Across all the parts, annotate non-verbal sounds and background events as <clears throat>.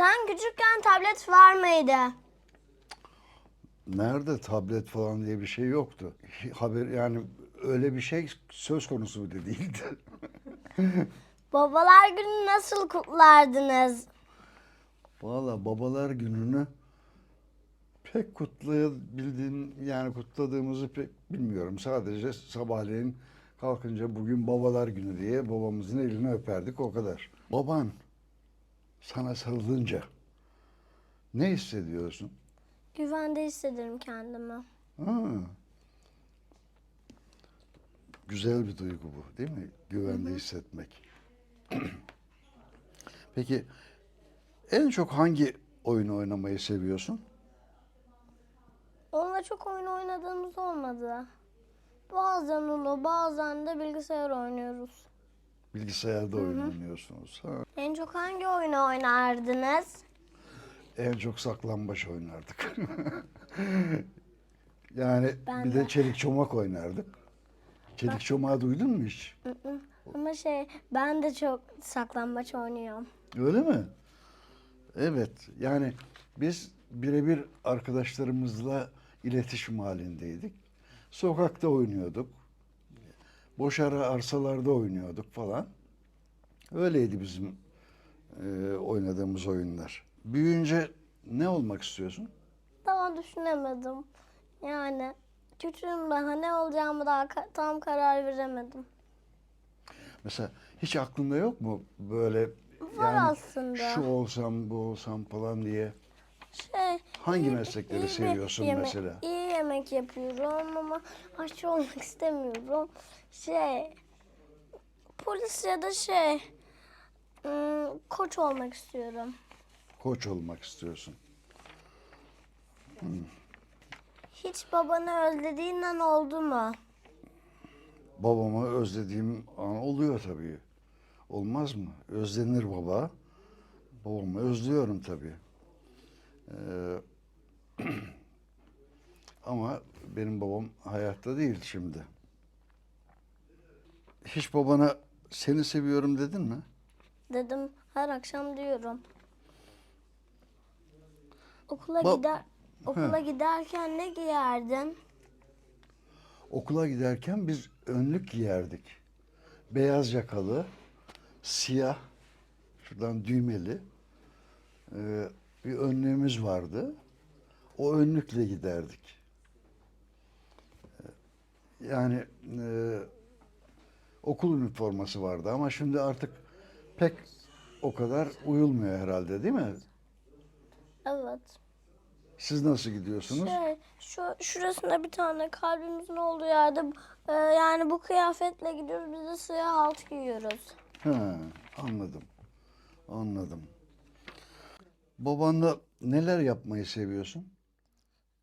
Sen küçükken tablet var mıydı? Nerede tablet falan diye bir şey yoktu. Haber yani öyle bir şey söz konusu bile değildi. <laughs> Babalar günü nasıl kutlardınız? Valla babalar gününü pek kutlayabildiğim yani kutladığımızı pek bilmiyorum. Sadece sabahleyin kalkınca bugün babalar günü diye babamızın elini öperdik o kadar. Baban sana sarılınca ne hissediyorsun? Güvende hissederim kendimi. Ha. Güzel bir duygu bu değil mi? Güvende hissetmek. <clears throat> Peki en çok hangi oyunu oynamayı seviyorsun? Onunla çok oyun oynadığımız olmadı. Bazen onu, bazen de bilgisayar oynuyoruz. Bilgisayarda oyun oynuyorsunuz. Ha. En çok hangi oyunu oynardınız? En çok saklambaç oynardık. <laughs> yani Ben bir de. de çelik çomak oynardık. Çelik çomağı duydun mu hiç? Ama şey, ben de çok saklambaç oynuyorum. Öyle mi? Evet. Yani biz birebir arkadaşlarımızla iletişim halindeydik. Sokakta oynuyorduk. Boş ara arsalarda oynuyorduk falan. Öyleydi bizim e, oynadığımız oyunlar. Büyüyünce ne olmak istiyorsun? Daha düşünemedim. Yani küçüğüm daha ne olacağımı daha ka- tam karar veremedim. Mesela hiç aklında yok mu böyle Var aslında. şu olsam bu olsam falan diye? Şey, Hangi iyi- meslekleri iyi seviyorsun yeme- mesela? İyi yemek yapıyorum ama aşçı olmak istemiyorum. Şey, polis ya da şey, ım, koç olmak istiyorum. Koç olmak istiyorsun. Hiç babanı özlediğinden oldu mu? Babamı özlediğim an oluyor tabii. Olmaz mı? Özlenir baba. Babamı özlüyorum tabii. Ee, <clears throat> ama benim babam hayatta değil şimdi. Hiç babana seni seviyorum dedin mi? Dedim her akşam diyorum. Okula Ba- gider okula giderken ne giyerdin? Okula giderken biz önlük giyerdik. Beyaz yakalı, siyah, şuradan düğmeli ee, bir önlüğümüz vardı. O önlükle giderdik. Ee, Yani e, okul üniforması vardı ama şimdi artık pek o kadar uyulmuyor herhalde değil mi? Evet. Siz nasıl gidiyorsunuz? Şey, şu şurasında bir tane kalbimizin olduğu yerde e, yani bu kıyafetle gidiyoruz. Biz de siyah alt giyiyoruz. Ha, anladım. Anladım. Babanla neler yapmayı seviyorsun?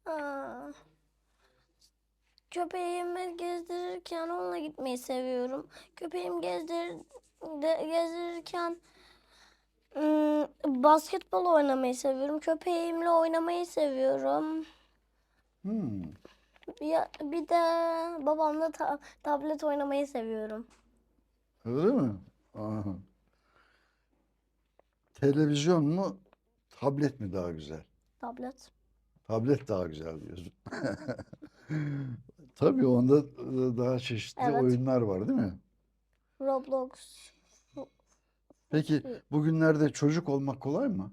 Aa, Köpeğimi gezdirirken onunla gitmeyi seviyorum. Köpeğim gezdir de, gezdirirken ım, basketbol oynamayı seviyorum. Köpeğimle oynamayı seviyorum. Hmm, Bir, bir de babamla ta- tablet oynamayı seviyorum. öyle mi? Aha. Televizyon mu, tablet mi daha güzel? Tablet. Tablet daha güzel diyorsun. <laughs> Tabii onda daha çeşitli Evet. oyunlar var değil mi? Roblox. Peki bugünlerde çocuk olmak kolay mı?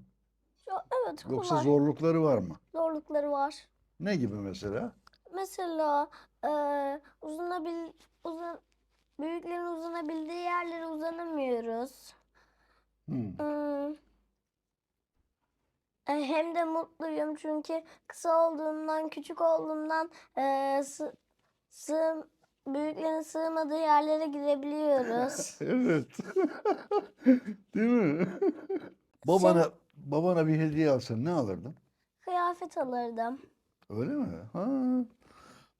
Evet kolay. Yoksa zorlukları var mı? Zorlukları var. Ne gibi mesela? Mesela e, uzanabil uzan büyüklerin uzanabildiği yerlere uzanamıyoruz. Hmm. E, Hem de mutluyum çünkü kısa olduğumdan, küçük olduğumdan e, sı sığ büyüklerin sığmadığı yerlere girebiliyoruz. <laughs> Evet. <laughs> Değil mi? <laughs> Babana babana bir hediye alsan ne alırdın? Kıyafet alırdım. Öyle mi? Ha.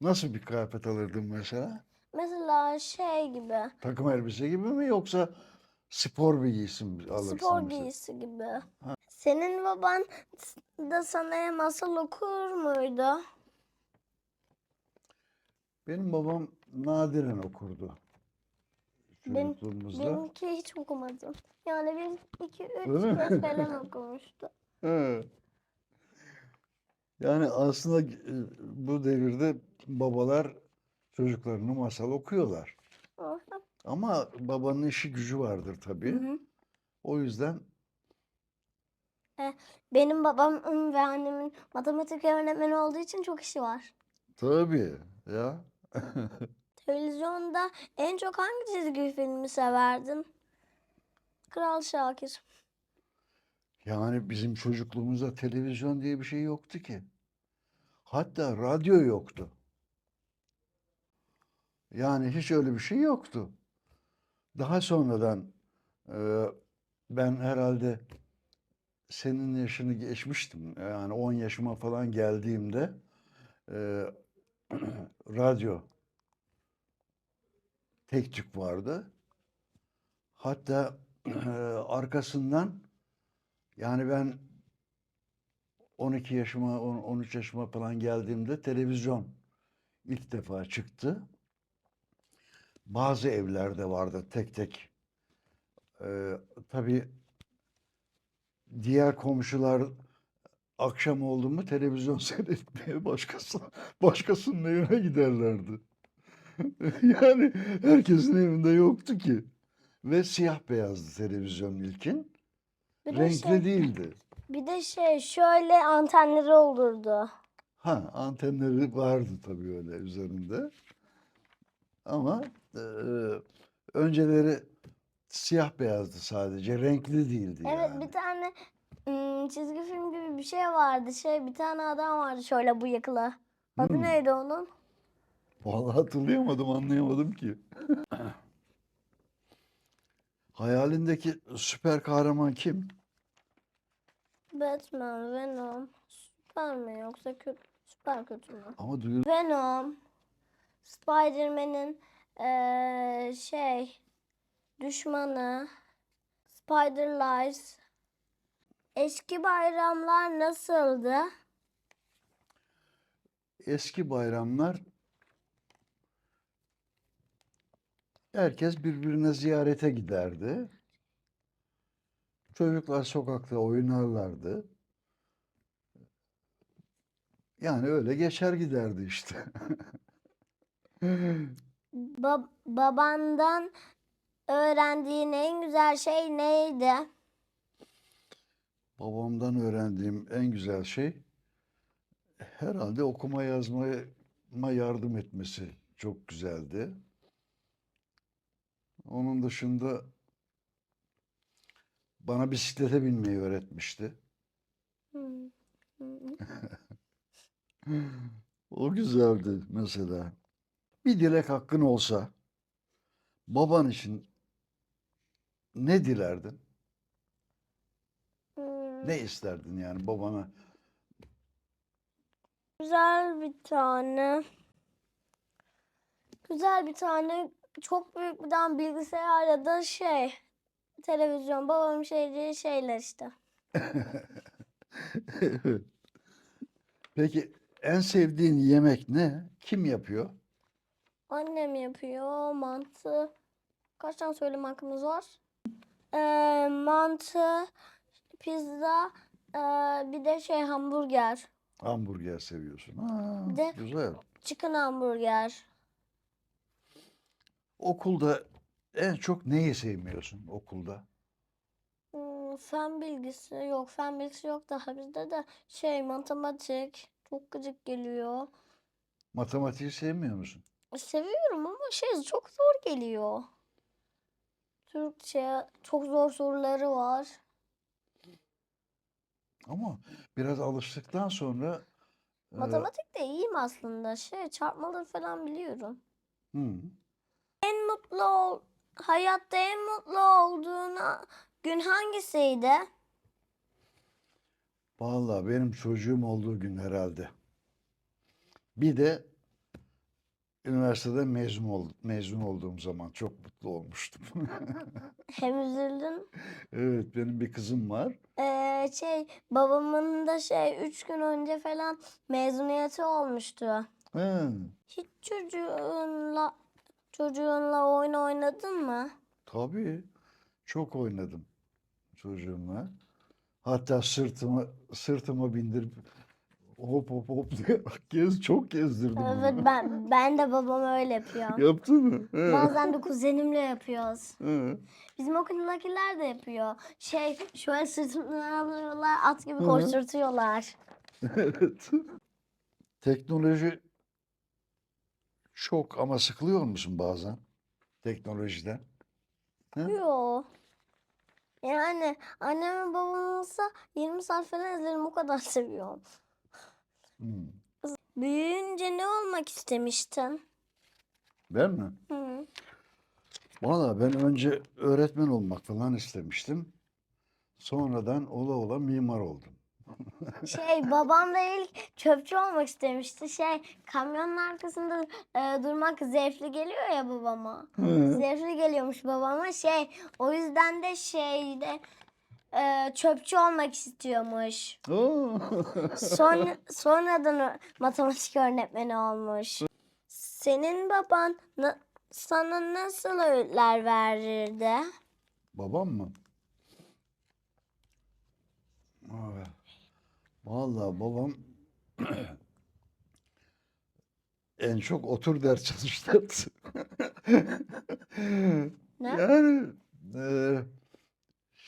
Nasıl bir kıyafet alırdın mesela? Mesela şey gibi, Takım elbise gibi mi yoksa spor bir giysim alırsın spor mesela? giysi gibi. Senin baban da sana masal okur muydu? Benim babam nadiren okurdu. Ben- çocukluğumuzda. Benimki hiç okumadım. Yani bir, iki, üç kez falan <laughs> okumuştu. Yani aslında e, bu devirde babalar çocuklarına masal okuyorlar. Ama babanın işi gücü vardır tabii. Hı hı. O yüzden Benim babamın ve annemin matematik öğretmeni olduğu için çok işi var. tabii ya. <laughs> Televizyonda en çok hangi çizgi filmi severdin? Kral Şakir. Yani bizim çocukluğumuzda televizyon diye bir şey yoktu ki. Hatta radyo yoktu. Yani hiç öyle bir şey yoktu. Daha sonradan e, ben herhalde senin yaşını geçmiştim. Yani 10 yaşıma falan geldiğimde e, <clears throat> radyo tek tük vardı. Hatta <clears throat> e, arkasından yani ben 12 yaşıma, on- 13 yaşıma falan geldiğimde televizyon ilk defa çıktı. Bazı evlerde vardı tek tek. Ee, tabii diğer komşular akşam oldu mu televizyon <laughs> seyretmeye başkası, başkasının evine giderlerdi. <laughs> Yani herkesin evinde yoktu ki. Ve siyah beyazdı televizyon ilkin. Bir de Renkli şey, değildi. bir de şey şöyle antenleri olurdu. Ha, antenleri vardı tabii öyle üzerinde. Ama e, önceleri siyah beyazdı sadece. Renkli değildi Evet yani. bir tane ım, çizgi film gibi bir şey vardı. Şey bir tane adam vardı şöyle bıyıklı. Adı Hmm. neydi onun? Vallahi hatırlayamadım, anlayamadım ki. <laughs> Hayalindeki süper kahraman kim? Batman, Venom, Süper mi yoksa kötü, süper kötü mü? Ama duyur Venom, Spider-Man'in eee, şey düşmanı, Spider-Lies. Eski bayramlar nasıldı? eski bayramlar herkes birbirine ziyarete giderdi. Çocuklar sokakta oynarlardı. Yani öyle geçer giderdi işte. <laughs> Ba- babandan öğrendiğin en güzel şey neydi? Babamdan öğrendiğim en güzel şey herhalde okuma yazmama yardım etmesi çok güzeldi. Onun dışında bana bisiklete binmeyi öğretmişti. Hmm. <laughs> O güzeldi mesela. Bir dilek hakkın olsa baban için ne dilerdin? Hmm. Ne isterdin yani babana? Güzel bir tane. Güzel bir tane çok büyük bir tane bilgisayar ya da şey televizyon babamın sevdiği şeyler işte. <laughs> Peki en sevdiğin yemek ne? Kim yapıyor? Annem yapıyor mantı. Kaç tane söyleme hakkımız var? Ee, mantı, pizza, ee, bir de şey hamburger. Hamburger seviyorsun. Ha, Bir de- güzel. Chicken hamburger. Okulda en çok neyi sevmiyorsun okulda? Hmm, fen bilgisi yok. Fen bilgisi yok daha bizde de şey matematik çok gıcık geliyor. Matematiği sevmiyor musun? Seviyorum ama şey çok zor geliyor. Türkçe çok zor soruları var. Ama biraz alıştıktan sonra e, Matematik de iyiyim aslında. Şey çarpmaları falan biliyorum. hı, En mutlu ol, hayatta en mutlu olduğun gün hangisiydi? vallahi benim çocuğum olduğu gün herhalde. Bir de üniversitede mezun ol, mezun olduğum zaman çok mutlu olmuştum. <laughs> Hem üzüldün. Evet, benim bir kızım var. Ee, şey babamın da şey üç gün önce falan mezuniyeti olmuştu. Ha, Hiç çocuğunla Çocuğunla oyun oynadın mı? Tabii çok oynadım çocuğumla. Hatta sırtıma sırtıma bindirip hop hop hop diye <laughs> gez çok gezdirdim Evet ben ben de babam öyle yapıyor. <laughs> Yaptın mı? He. Bazen de kuzenimle yapıyoruz. He. Bizim okuldakiler de yapıyor. Şey şöyle sırtından alıyorlar at gibi Hı. koşturtuyorlar. Evet. Teknoloji çok ama sıkılıyor musun bazen teknolojiden? He? Yo. Yani annem ve babam olsa 20 saat falan izlerim o kadar <laughs> seviyorum. Hmm. Büyüyünce ne olmak istemiştin? Ben mi? Hı. Valla ben önce öğretmen olmak falan istemiştim. Sonradan ola ola mimar oldum. <laughs> Şey babam da ilk çöpçü olmak istemişti. Şey kamyonun arkasında e, durmak zevkli geliyor ya babama. He. Zevkli geliyormuş babama. Şey o yüzden de şeyde e, çöpçü olmak istiyormuş. Oo. Son, <laughs> sonradan matematik öğretmeni olmuş. Senin baban na- sana nasıl öğütler verirdi? Babam mı? Evet. Vallahi babam <clears throat> en çok otur ders çalıştırdı. Ne? <laughs> Yani e,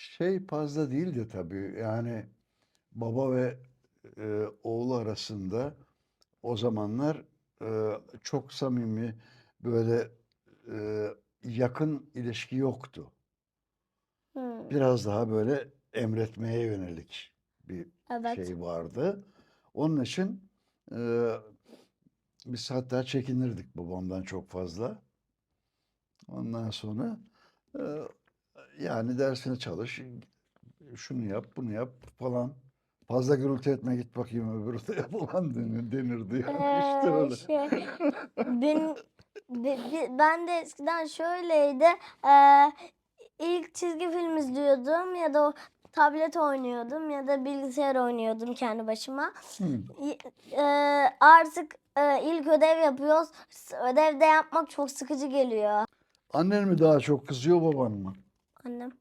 şey fazla değildi tabii. Yani baba ve e, oğlu arasında o zamanlar e, çok samimi böyle e, yakın ilişki yoktu. Hı, Biraz daha böyle emretmeye yönelik bir evet. şey vardı. Onun için e, biz hatta çekinirdik babamdan çok fazla. Ondan sonra e, yani dersini çalış, şunu yap, bunu yap falan. Fazla gürültü etme git bakayım öbür odaya <laughs> falan denir, denirdi yani işte Ee, öyle. şey, ben, ben de eskiden şöyleydi. Ee, ilk çizgi film izliyordum ya da o tablet oynuyordum ya da bilgisayar oynuyordum kendi başıma. Hı. Y- artık e, ilk ödev yapıyoruz. S- Ödevde yapmak çok sıkıcı geliyor. Annen mi daha çok kızıyor baban mı? Annem.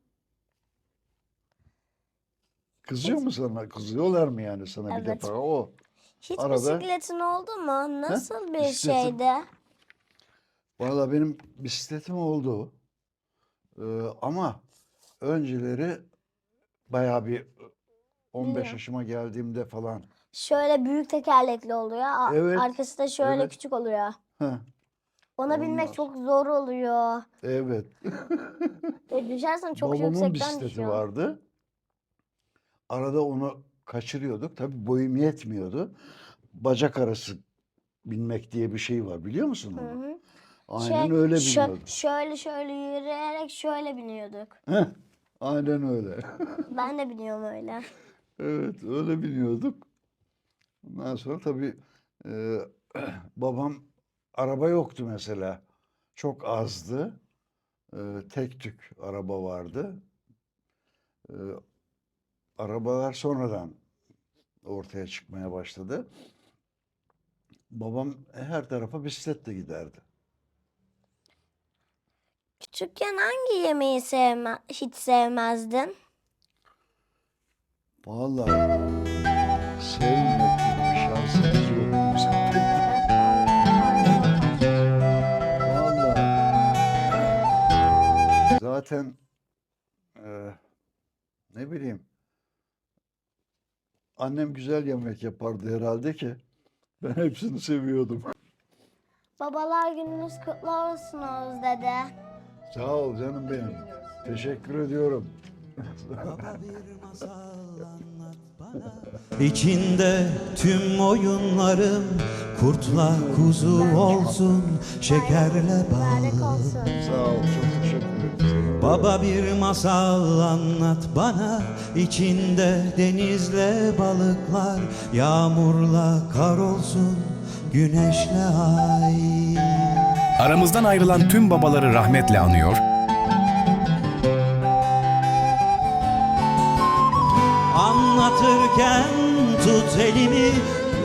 Kızıyor mu sana? Kızıyorlar mı yani sana bir Evet. defa? O. Hiç Arada- bisikletin oldu mu? Nasıl bir bisikletim- şeydi? Valla benim bisikletim oldu. Ee, ama önceleri bayağı bir 15 Biliyorum. yaşıma geldiğimde falan. Şöyle büyük tekerlekli oluyor. A- Evet, Arkası da şöyle evet. küçük oluyor. Heh, Ona binmek Ondan çok zor oluyor. evet. Ve <laughs> düşersen çok Babamın yüksekten bisikleti düşüyor. vardı. Arada onu kaçırıyorduk. Tabii boyum yetmiyordu. Bacak arası binmek diye bir şey var biliyor musun Hı onu? hı. Aynen Şey, öyle biniyorduk. şöyle şöyle yürüyerek şöyle biniyorduk. Heh, aynen öyle. <laughs> Ben de biniyorum öyle. Evet, öyle biniyorduk. Ondan sonra tabii e, <clears throat> babam araba yoktu mesela. Çok azdı. E, tek tük araba vardı. E, arabalar sonradan ortaya çıkmaya başladı. Babam her tarafa bisikletle giderdi. Küçükken hangi yemeği sevme hiç sevmezdin? Vallahi sevmek zaten e, ne bileyim annem güzel yemek yapardı herhalde ki ben <laughs> hepsini seviyordum. Babalar gününüz kutlu olsun Oğuz dede. Sağ ol canım benim. Teşekkür ediyorum. Baba bir masal anlat bana İçinde tüm oyunlarım Kurtla kuzu olsun Şekerle bal olsun. Sağ ol. Çok teşekkür ederim. Baba bir masal anlat bana. İçinde denizle balıklar Yağmurla kar olsun Güneşle ay. Aramızdan ayrılan tüm babaları rahmetle anıyor, Anlatırken tut elimi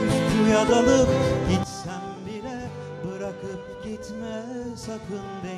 Üstüya dalıp gitsem bile Bırakıp gitme sakın beni